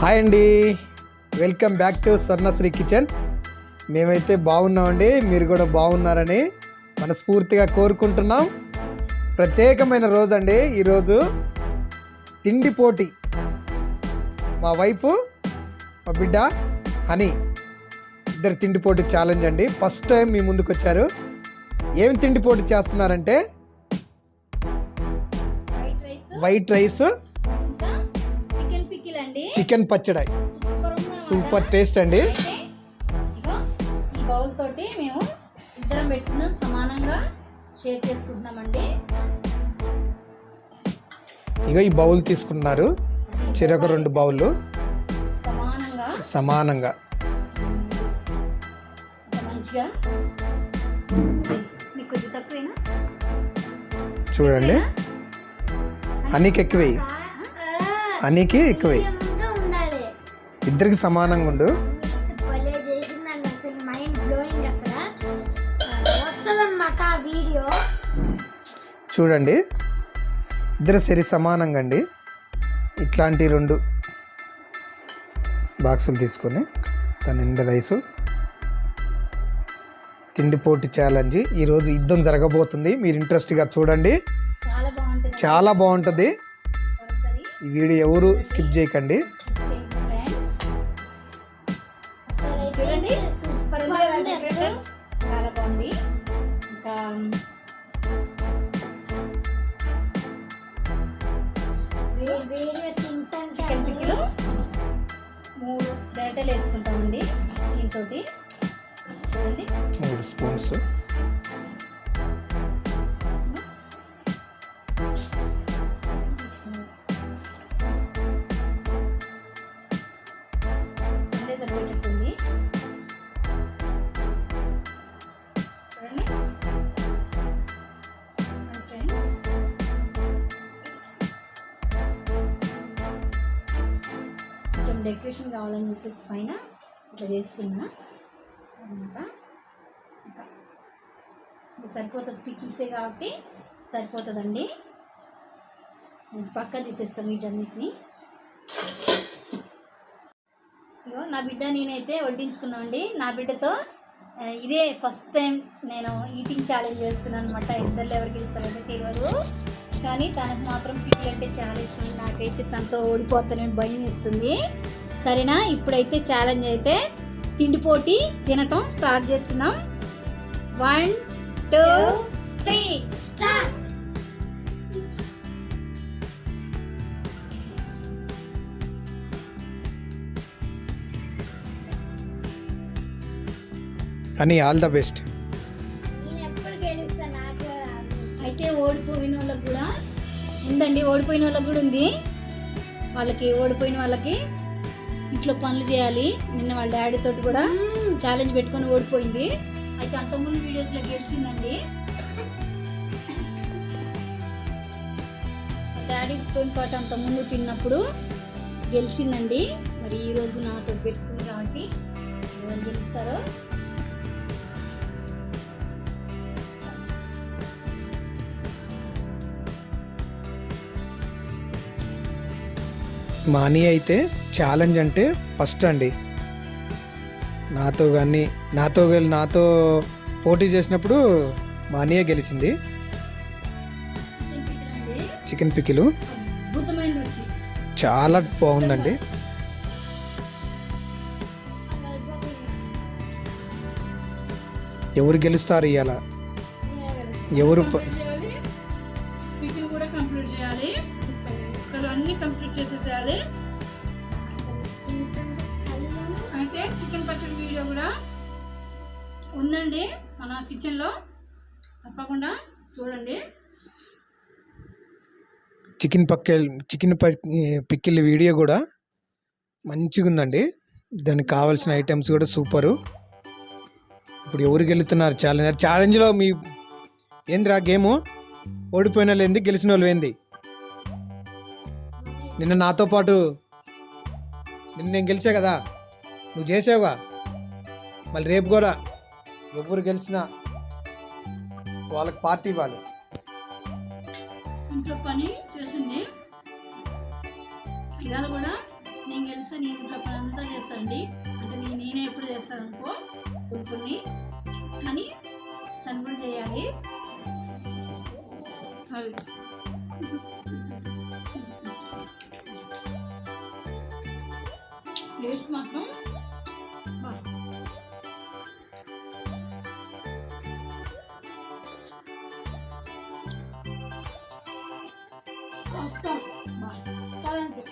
Hi అండి. Welcome back to Swarnasri Kitchen మేమైతే బాగున్నామండి. మీరు కూడా బాగున్నారని మనస్ఫూర్తిగా కోరుకుంటున్నాం. ప్రత్యేకమైన రోజు అండి ఈరోజు తిండి పోటీ. మా వైఫ్ మా బిడ్డ హనీ. ఇద్దరు తిండి పోటీ ఛాలెంజ్ అండి. ఫస్ట్ టైం మీ ముందుకు వచ్చారు. ఏం తిండి పోటీ చేస్తున్నారంటే? వైట్ రైస్ చికెన్ అండి చికెన్ పచ్చడి. సూపర్ టేస్ట్ అండి. ఇగో ఈ బౌల్ తోటి మేము ఇద్దరం పెట్టుకున్నాం సమానంగా షేర్ చేసుకుంటున్నామండి. ఇక ఈ బౌల్ తీసుకున్నారు. చెరొక రెండు బౌళ్ళు. సమానంగా సమానంగా. మంచిగా. కొద్ది తక్కువేనా? చూడండి. అనికి ఎక్కువే అనికి ఎక్కువే ఇద్దరికి సమానంగా ఉండు. చూడండి. ఇద్దరు సరి సమానంగా అండి. ఇట్లాంటి రెండు బాక్సులు తీసుకొని దాని నిండా రైసు. తిండి పోటీ ఛాలెంజ్. ఈరోజు యుద్ధం జరగబోతుంది. మీరు ఇంట్రెస్ట్గా చూడండి. చాలా బాగుంటుంది. ఈ వీడియో ఎవరు స్కిప్ చేయకండి. చూడండి సూపర్ ఉంది. కదా డెకరేషన్ చాలా బాగుంది. ఇంకా చికెన్ మూడు వేసుకుంటామండి. చూడండి. మూడు స్పూన్స్. డెకరేషన్ కావాలని చెప్పేసి పైన ఇట్లా చేస్తున్నా. అనమాట సరిపోతుంది పికిల్సే కాబట్టి సరిపోతుందండి. పక్క తీసేస్తాను వీటన్నిటిని. ఇగో నా బిడ్డ నేనైతే వడ్డించుకున్నామండి నా బిడ్డతో ఇదే ఫస్ట్ టైం నేను ఈటింగ్ ఛాలెంజ్ చేస్తున్నాను అనమాట ఇద్దరు ఎవరికి ఇస్తారంటే తెలియదు కానీ తనకు మాత్రం పిల్లలు అంటే చాలా ఇష్టం. నాకైతే తనతో ఓడిపోతానని భయం వేస్తుంది. సరేనా? ఇప్పుడైతే ఛాలెంజ్ అయితే తిండి పోటీ తినటం స్టార్ట్ చేస్తున్నాం. వన్ టూ త్రీ స్టార్ట్ అని ఆల్ ద బెస్ట్ ఓడిపోయిన వాళ్ళకి కూడా ఉందండి ఓడిపోయిన వాళ్ళకి కూడా ఉంది. వాళ్ళకి ఓడిపోయిన వాళ్ళకి ఇంట్లో పనులు చేయాలి. నిన్న వాళ్ళ డాడీ తోటి కూడా ఛాలెంజ్ పెట్టుకొని ఓడిపోయింది. అయితే అంతకుముందు వీడియోస్లో గెలిచిందండి. డాడీతో పాటు అంతకుముందు తిన్నప్పుడు గెలిచిందండి. మరి ఈ రోజు నాతో పెట్టుకుంది కాబట్టి ఎవరు గెలుస్తారో మా అని అయితే ఛాలెంజ్ అంటే ఫస్ట్ అండి. నాతో కానీ నాతో గెలి- నాతో పోటీ చేసినప్పుడు మా అనియే గెలిచింది. Chicken pickle. చాలా బాగుందండి. ఎవరు గెలుస్తారు ఇవాళ ఎవరు ప- కంప్లీట్ కంప్లీట్ అన్ని కంప్లీట్ చేసేసేయాలి. అయితే చికెన్ పచ్చడి వీడియో కూడా ఉందండి మన కిచెన్లో. తప్పకుండా చూడండి. Chicken pickle chicken pickle video కూడా మంచిగా ఉందండి దానికి కావాల్సిన ఐటమ్స్ కూడా సూపరు. ఇప్పుడు ఎవరికి వెళుతున్నారు ఛాలెంజ్ ఛాలెంజ్లో మీ ఏందిరా గేము? ఓడిపోయిన వాళ్ళు ఏంది గెలిచిన వాళ్ళు ఏంది? నిన్న నాతో పాటు నిన్న నేను గెలిచా కదా. నువ్వు చేసావుగా. మళ్ళీ రేపు కూడా ఎవరు గెలిచినా వాళ్ళకి పార్టీ ఇవ్వాలి. ఇంట్లో పని చేసింది. ఇవాళ కూడా నేను గెలిస్తే నేను ఇంట్లో పని అంతా చేస్తానండి. అంటే నేను నేనే ఎప్పుడు చేస్తాను అనుకో కొన్ని. కానీ వస్తాం బా. సరే అంతే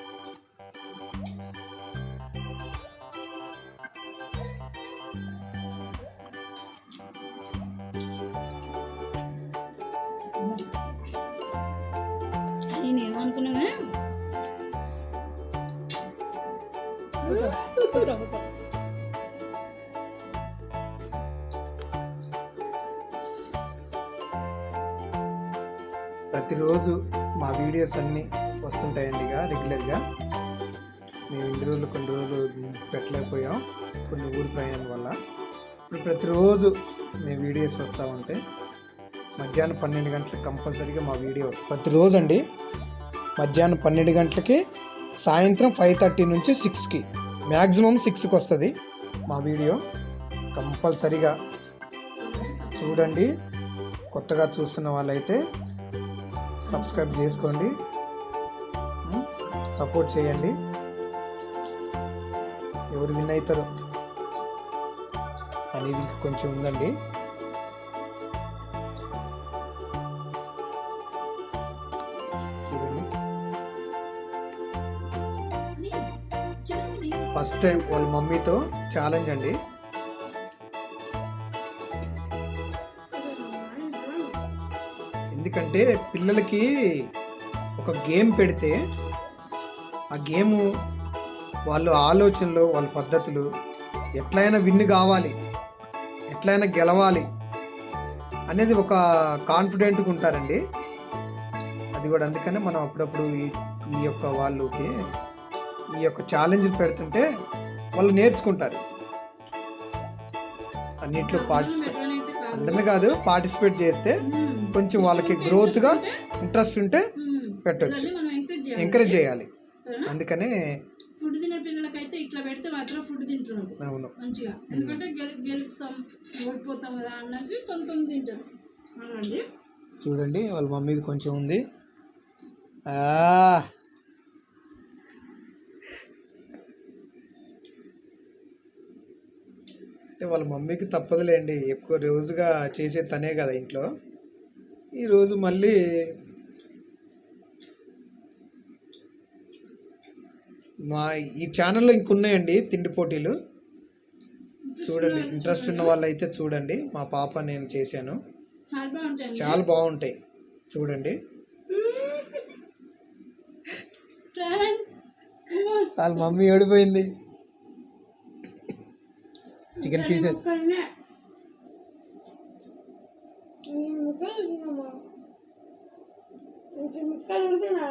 నేను ఏమనుకున్నానే ప్రతిరోజు మా వీడియోస్ అన్నీ వస్తుంటాయండి ఇక రెగ్యులర్గా. మేము ఇన్ని రోజులు కొన్ని రోజులు పెట్టలేకపోయాం కొన్ని ఊరి ప్రయాణం వల్ల. ఇప్పుడు ప్రతిరోజు మేము వీడియోస్ వస్తూ ఉంటే మధ్యాహ్నం పన్నెండు గంటలకు కంపల్సరీగా మా వీడియోస్ ప్రతిరోజు అండి మధ్యాహ్నం పన్నెండు గంటలకి సాయంత్రం ఫైవ్ థర్టీ నుంచి సిక్స్కి మ్యాక్సిమం సిక్స్కి వస్తుంది మా వీడియో. కంపల్సరీగా చూడండి కొత్తగా చూస్తున్న వాళ్ళైతే సబ్స్క్రైబ్ చేసుకోండి. సపోర్ట్ చేయండి. ఎవరు విన్ అవుతారు అనేది ఇంకా కొంచెం ఉందండి. చూడండి. ఫస్ట్ టైం వాళ్ళ మమ్మీతో ఛాలెంజ్ అండి. ఎందుకంటే పిల్లలకి ఒక గేమ్ పెడితే ఆ గేము వాళ్ళ ఆలోచనలు వాళ్ళ పద్ధతులు ఎట్లయినా విన్ కావాలి ఎట్లయినా గెలవాలి అనేది ఒక కాన్ఫిడెంట్గా ఉంటారండి. అది కూడా అందుకనే మనం అప్పుడప్పుడు ఈ ఈ యొక్క వాళ్ళకి ఈ యొక్క ఛాలెంజ్ పెడుతుంటే వాళ్ళు నేర్చుకుంటారు. అన్నిట్లో పార్టిసిపేట్ అందరినీ కాదు పార్టిసిపేట్ చేస్తే కొంచెం వాళ్ళకి గ్రోత్గా ఇంట్రెస్ట్ ఉంటే పెట్టొచ్చు. ఎంకరేజ్ చేయాలి. అందుకనే ఫుడ్ తినే పిల్లలకైతే ఇట్లా పెడితే మాత్రం ఫుడ్ తింటున్నారు. అవును. మంచిగా. ఎందుకంటే గెలి గెలుపుతాం ఓడిపోతాం కదా అన్నసి తొంత తింటారు. అవునండి చూడండి వాళ్ళ మమ్మీది కొంచెం ఉంది. అంటే వాళ్ళ మమ్మీకి తప్పదులేండి. ఎక్కువ రోజుగా చేసే తనే కదా ఇంట్లో. ఈరోజు మళ్ళీ మా ఈ ఛానల్లో ఇంకున్నాయండి తిండి పోటీలు. చూడండి ఇంట్రెస్ట్ ఉన్న వాళ్ళైతే చూడండి. మా పాప నేను చేశాను. చాలా బాగుంటాయి. చూడండి. వాళ్ళ మమ్మీ ఓడిపోయింది చికెన్ పీస్ ఒక్కడనే. ఈ ముక్కలు తిన్నామా? ఇంక ముక్కలు ఉంటున్నా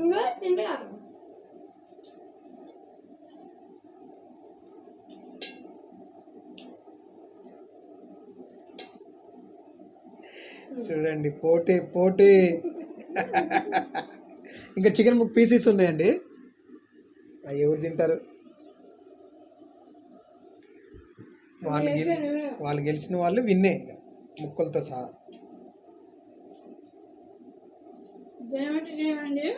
ఇంకా తింటే కాదు చూడండి పోటీ పోటీ ఇంకా చికెన్ పీసెస్ ఉన్నాయండి అవి ఎవరు తింటారు వాళ్ళు గెలి వాళ్ళు గెలిచిన వాళ్ళు విన్నే ముక్కలతో సహా. ఏమండి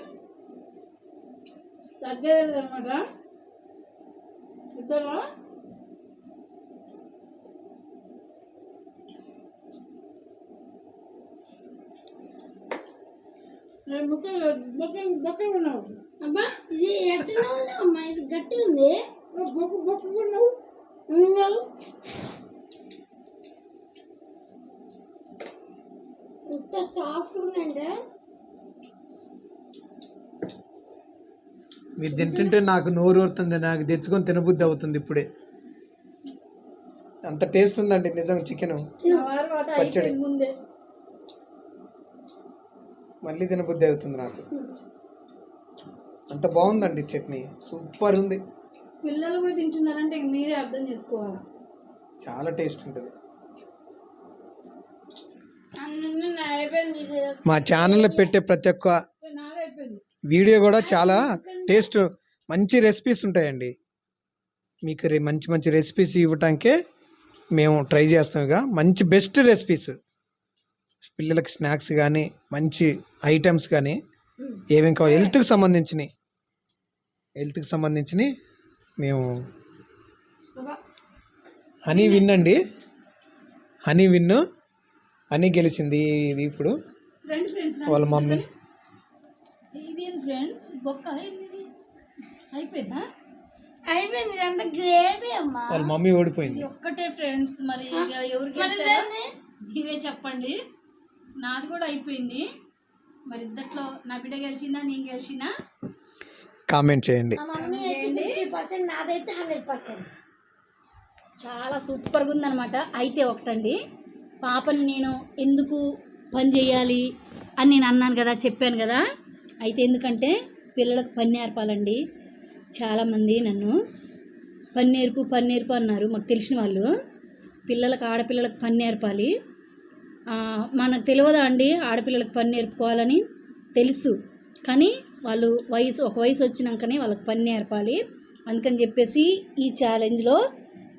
తగ్గలేదు అనమాట ఇద్దరు బొక్కలు బొక్కలు ఉన్నావు అబ్బా ఇది ఎట్లా ఉంది అమ్మా? ఇది గట్టి ఉంది బొక్క బొక్క ఉన్నావు ఎంత సాఫ్ట్ ఉందంటే మీరు తింటుంటే నాకు నోరు ఊరుతుంది నాకు తెచ్చుకొని తినబుద్ధి అవుతుంది ఇప్పుడే. అంత టేస్ట్ ఉందండి నిజంగా చికెన్. ముందే. మళ్ళీ తినబుద్ధి అవుతుంది నాకు. అంత బాగుందండి చట్నీ. సూపర్ ఉంది. పిల్లలు కూడా తింటున్నారంటే ఇంక మీరే అర్థం చేసుకోవాలి. చాలా టేస్ట్ ఉంటుంది. మా ఛానల్లో పెట్టే ప్రతి ఒక్క వీడియో కూడా చాలా టేస్ట్ మంచి రెసిపీస్ ఉంటాయండి. మీకు రే- మంచి మంచి రెసిపీస్ ఇవ్వటానికే మేము ట్రై చేస్తాం ఇక. మంచి బెస్ట్ రెసిపీస్ పిల్లలకి స్నాక్స్ కానీ మంచి ఐటమ్స్ కానీ ఏమేమి కావాలి హెల్త్కి సంబంధించినవి. హెల్త్కి సంబంధించినవి మేము హనీ విన్ అండి హనీ విన్ను. హనీ గెలిచింది ఇది ఇప్పుడు. వాళ్ళ మమ్మీ. ఇది ఫ్రెండ్స్ బొక్క? అయిపోయిందా? అయిపోయింది ఇదంతా గ్రేవీ అమ్మా. వాళ్ళ మమ్మీ ఓడిపోయింది. ఒక్కటే ఫ్రెండ్స్ మరి ఇక ఎవరు మరి గెలిచారో ఇదేంది? మీరే చెప్పండి. నాది కూడా అయిపోయింది. మరి ఇద్దట్లో నా బిడ్డ గెలిచిందా నేను గెలిచినా? కామెంట్ చేయండి. నాదైతే హండ్రెడ్ పర్సెంట్ చాలా సూపర్గా ఉందన్నమాట. అయితే ఒకటండి పాపని నేను ఎందుకు పని చేయాలి అని నేను అన్నాను కదా చెప్పాను కదా. అయితే ఎందుకంటే పిల్లలకు పని నేర్పాలండి. చాలామంది నన్ను పని నేర్పు పని నేర్పు అన్నారు. మాకు తెలిసిన వాళ్ళు. పిల్లలకు ఆడపిల్లలకు పని నేర్పాలి. ఆ, మనకు తెలియదా అండి ఆడపిల్లలకు పని నేర్పుకోవాలని? తెలుసు. కానీ వాళ్ళు వయసు ఒక వయసు వచ్చినాకనే వాళ్ళకి పని నేర్పాలి. అందుకని చెప్పేసి ఈ ఛాలెంజ్లో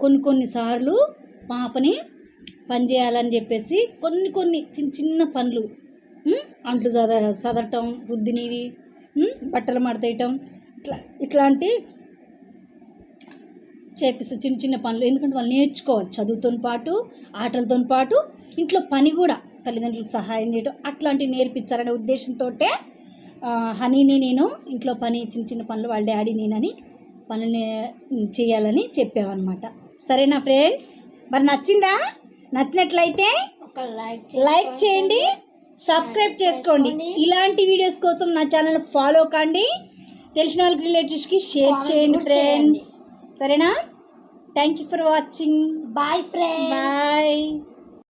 కొన్ని కొన్నిసార్లు పాపని పని చేయాలని చెప్పేసి కొన్ని కొన్ని చిన్న చిన్న పనులు అంట్లు చద చదవటం రుద్దినివి బట్టలు మడతేయటం ఇట్లా ఇట్లాంటి చేపిస్తే చిన్న చిన్న పనులు. ఎందుకంటే వాళ్ళు నేర్చుకోవాలి చదువుతో పాటు ఆటలతో పాటు ఇంట్లో పని కూడా తల్లిదండ్రులకు సహాయం చేయడం అట్లాంటివి నేర్పించాలనే ఉద్దేశంతో హనీని నేను ఇంట్లో పని చిన్న చిన్న పనులు వాళ్ళ డాడీ నేనని పనులు చేయాలని చెప్పామన్నమాట సరేనా ఫ్రెండ్స్? మరి నచ్చిందా? నచ్చినట్లయితే లైక్ లైక్ చేయండి సబ్స్క్రైబ్ చేసుకోండి. ఇలాంటి వీడియోస్ కోసం నా ఛానల్ ఫాలో కండి తెలిసిన వాళ్ళకి రిలేటివ్స్కి షేర్ చేయండి. ఫ్రెండ్స్. సరేనా? Thank you for watching. Bye friend bye.